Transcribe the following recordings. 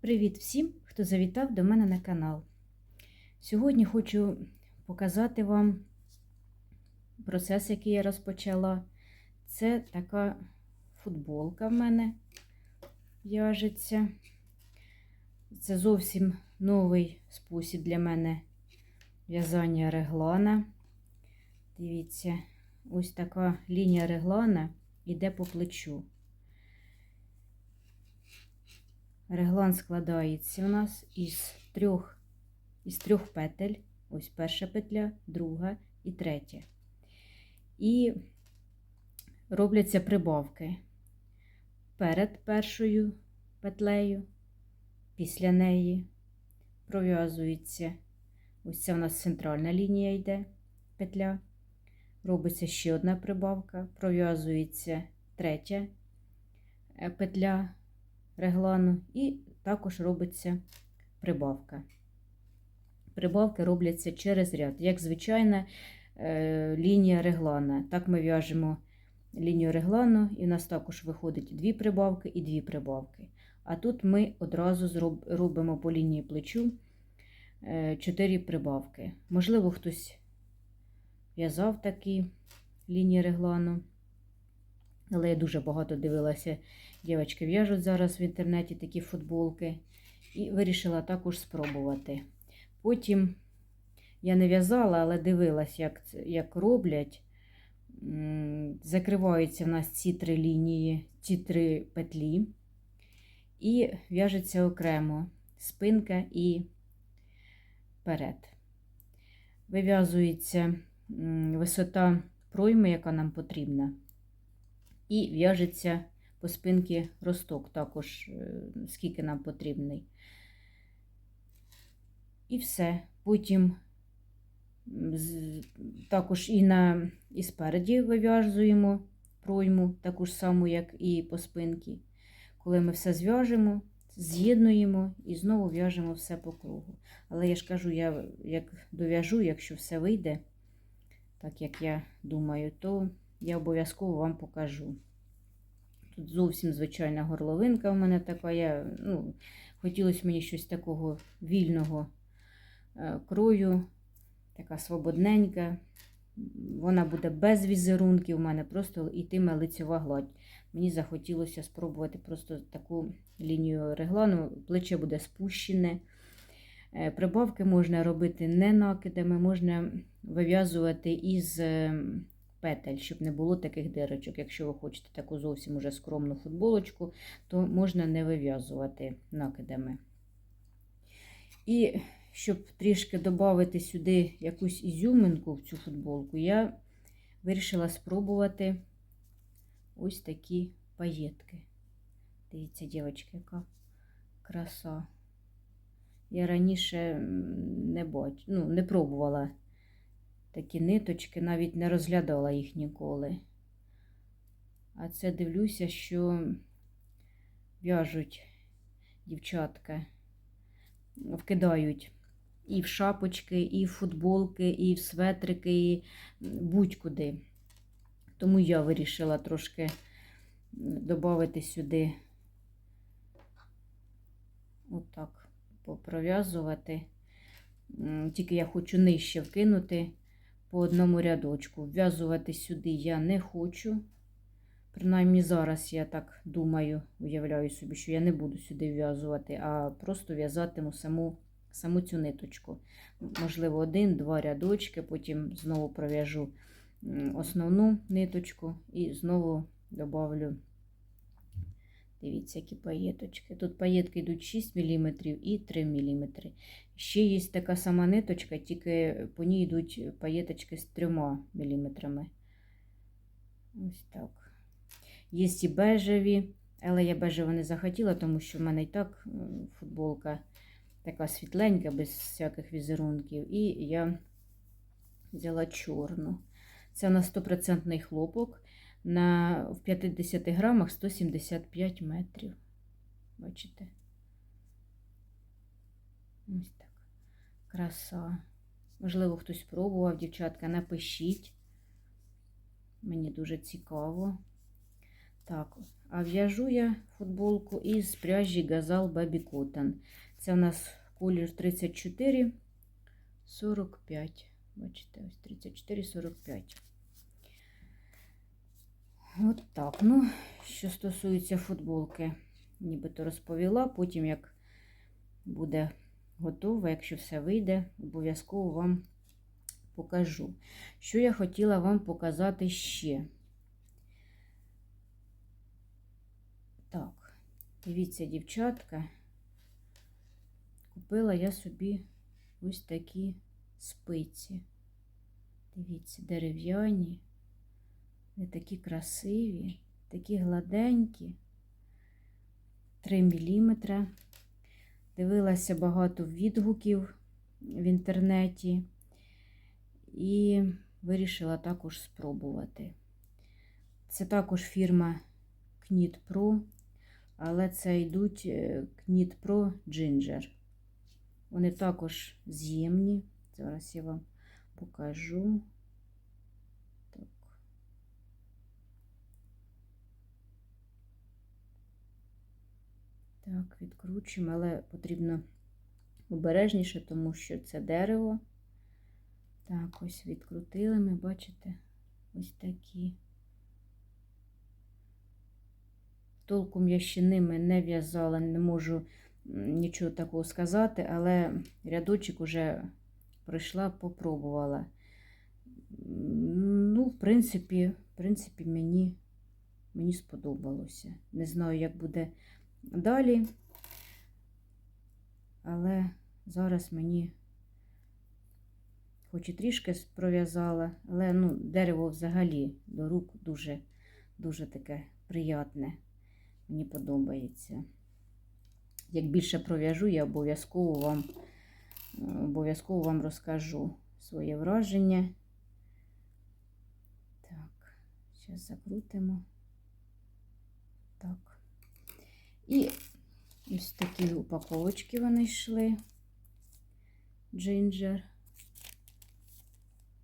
Привіт всім, хто завітав до мене на канал. Сьогодні хочу показати вам процес, який я розпочала. Це така футболка в мене в'яжеться. Це зовсім новий спосіб для мене в'язання реглана. Дивіться, ось така лінія реглана йде по плечу. Реглан складається у нас із трьох, із трьох петель. Ось перша петля, друга і третя. І робляться прибавки перед першою петлею, після неї пров'язується. Ось це у нас центральна лінія йде петля. Робиться ще одна прибавка, пров'язується третя е, петля реглану, і також робиться прибавка. Прибавки робляться через ряд, як звичайна е, лінія реглана. Так ми в'яжемо лінію реглану, і у нас також виходить дві прибавки і дві прибавки. А тут ми одразу робимо по лінії плечу е, 4 прибавки. Можливо, хтось в'язав такі лінії реглану. Але я дуже багато дивилася, дівчатки в'яжуть зараз в інтернеті такі футболки. І вирішила також спробувати. Потім я не в'язала, але дивилась, як, як роблять. Закриваються в нас ці три лінії, ці три петлі. І в'яжеться окремо спинка і перед. Вив'язується висота пройми, яка нам потрібна. І в'яжеться по спинці росток, також, скільки нам потрібний. І все. Потім також і на і спереді вив'язуємо пройму, таку ж саму, як і по спинці. Коли ми все зв'яжемо, з'єднуємо і знову в'яжемо все по кругу. Але я ж кажу, я як дов'яжу, якщо все вийде, так як я думаю, то я обов'язково вам покажу. Тут зовсім звичайна горловинка в мене така. Я, ну, Хотілося мені щось такого вільного е, крою, така свободненька. Вона буде без візерунків, у мене просто йтиме лицьова гладь. Мені захотілося спробувати просто таку лінію реглану, плече буде спущене. Е, прибавки можна робити не накидами, можна вив'язувати із петель, щоб не було таких дирочок. Якщо ви хочете таку зовсім уже скромну футболочку, то можна не вив'язувати накидами. І щоб трішки додати сюди якусь ізюминку в цю футболку, я вирішила спробувати ось такі паєтки. Дивіться, дівчатки, яка краса. Я раніше не бач... ну, не пробувала такі ниточки, навіть не розглядала їх ніколи. А це дивлюся, що в'яжуть дівчатка, вкидають і в шапочки, і в футболки, і в светрики, і будь-куди. Тому я вирішила трошки додати сюди, отак, попров'язувати. Тільки я хочу нижче вкинути по одному рядочку. Вв'язувати сюди я не хочу. Принаймні зараз я так думаю, уявляю собі, що я не буду сюди в'язувати, а просто в'язатиму саму саму цю ниточку. Можливо, один-два рядочки, потім знову пров'яжу основну ниточку і знову добавлю, дивіться, які паєточки. Тут паєтки йдуть 6 мм і 3 мм. Ще є така сама ниточка, тільки по ній йдуть паєточки з 3 мм. Ось так. Є і бежеві, але я бежеву не захотіла, тому що в мене і так футболка така світленька, без всяких візерунків. І я взяла чорну. Це на 100% хлопок. На, В 50 грамах 175 метрів. Бачите? Ось так. Краса. Можливо, хтось пробував, дівчатка, напишіть. Мені дуже цікаво. Так, а в'яжу я футболку із пряжі Газал Baby Cotton. Це у нас колір 34 45. Бачите, ось 34 45. От так. Ну, що стосується футболки, нібито розповіла. Потім, як буде готово, якщо все вийде, обов'язково вам покажу. Що я хотіла вам показати ще. Так, дивіться, дівчатка, купила я собі ось такі спиці. Дивіться, дерев'яні, не такі красиві, такі гладенькі, 3 мм. Дивилася багато відгуків в інтернеті і вирішила також спробувати. Це також фірма Knit Pro, але це йдуть е, Knit Pro Ginger. Вони також з'ємні. Зараз я вам покажу. Так. Так, відкручуємо, але потрібно обережніше, тому що це дерево. Так, ось відкрутили ми, бачите, ось такі. Толком я ще ними не в'язала, не можу нічого такого сказати, але рядочок уже пройшла, попробувала. Ну, в принципі, в принципі, мені, мені сподобалося. Не знаю, як буде далі, але зараз мені хоч і трішки пров'язала, але ну, дерево взагалі до рук дуже, дуже таке приятне. Мені подобається. Як більше пров'яжу, я обов'язково вам обов'язково вам розкажу своє враження. Так, зараз закрутимо. Так. І ось такі упаковочки вони йшли. Джинджер.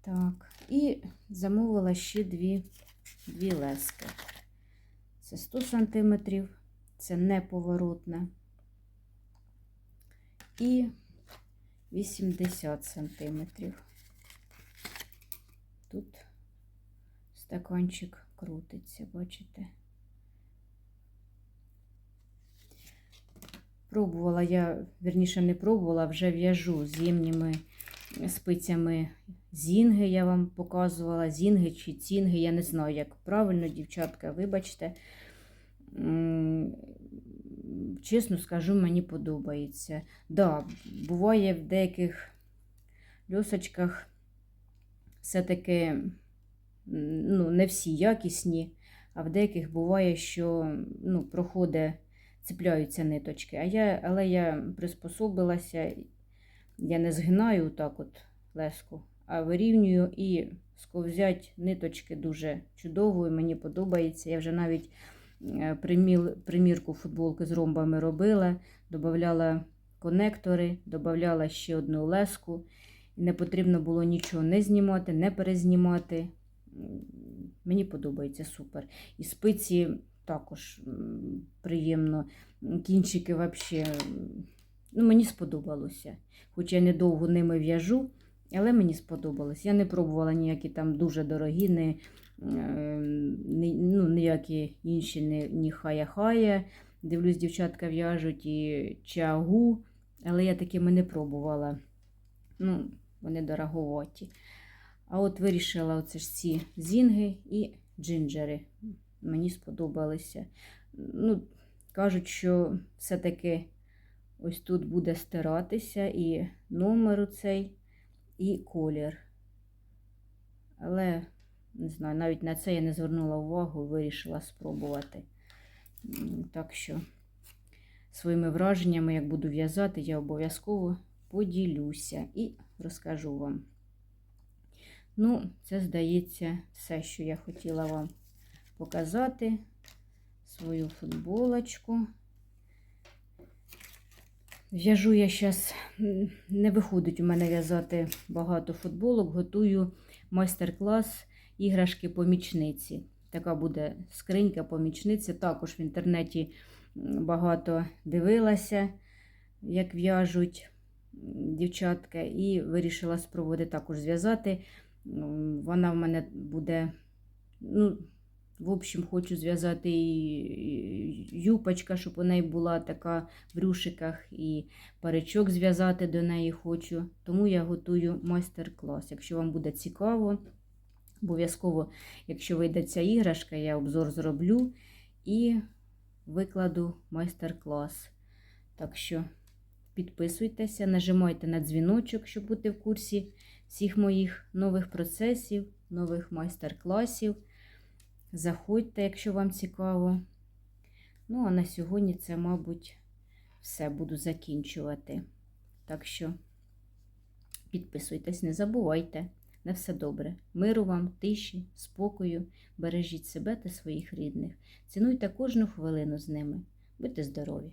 Так, і замовила ще дві, дві лески. Це 100 см, це неповоротне. І 80 см. Тут стаканчик крутиться, бачите? Пробувала я, верніше не пробувала, вже в'яжу з'ємними спицями зінги, я вам показувала, зінги чи цінги, я не знаю, як правильно, дівчатка, вибачте. Чесно скажу, мені подобається. Да, буває в деяких льосочках все-таки ну, не всі якісні, а в деяких буває, що ну, проходить, цепляються ниточки. А я, Але я приспособилася, я не згинаю так от леску, а вирівнюю і сковзять ниточки дуже чудово, і мені подобається. Я вже навіть примірку футболки з ромбами робила, додавала конектори, додавала ще одну леску. Не потрібно було нічого не знімати, не перезнімати. Мені подобається супер. І спиці також приємно. Кінчики взагалі, ну, мені сподобалося. Хоч я недовго ними в'яжу, але мені сподобалось. Я не пробувала ніякі там дуже дорогі, не ну, ніякі інші не, ні хая-хая. Дивлюсь, дівчатка в'яжуть і чагу, але я такими не пробувала. Ну, Вони дороговаті. А от вирішила оце ж ці зінги і джинджери. Мені сподобалися. Ну, Кажуть, що все-таки ось тут буде стиратися і номер цей, і колір. Але не знаю, навіть на це я не звернула увагу вирішила спробувати. Так що, своїми враженнями, як буду в'язати, я обов'язково поділюся і розкажу вам. Ну, це, здається, все, що я хотіла вам показати. Свою футболочку. В'яжу я зараз, не виходить у мене в'язати багато футболок, готую майстер-клас іграшки помічниці. така буде скринька, помічниця. Також в інтернеті багато дивилася, як в'яжуть дівчатка, і вирішила спробувати також зв'язати. Вона в мене буде, ну, в общем, хочу зв'язати юпочка, щоб у неї була така в рюшиках, і паричок зв'язати до неї хочу. Тому я готую майстер-клас. Якщо вам буде цікаво, обов'язково, якщо вийде ця іграшка, я обзор зроблю і викладу майстер-клас. Так що підписуйтеся, нажимайте на дзвіночок, щоб бути в курсі всіх моїх нових процесів, нових майстер-класів. Заходьте, якщо вам цікаво. Ну, а на сьогодні це, мабуть, все буду закінчувати. Так що підписуйтесь, не забувайте. На все добре. Миру вам, тиші, спокою, бережіть себе та своїх рідних. Цінуйте кожну хвилину з ними. Будьте здорові!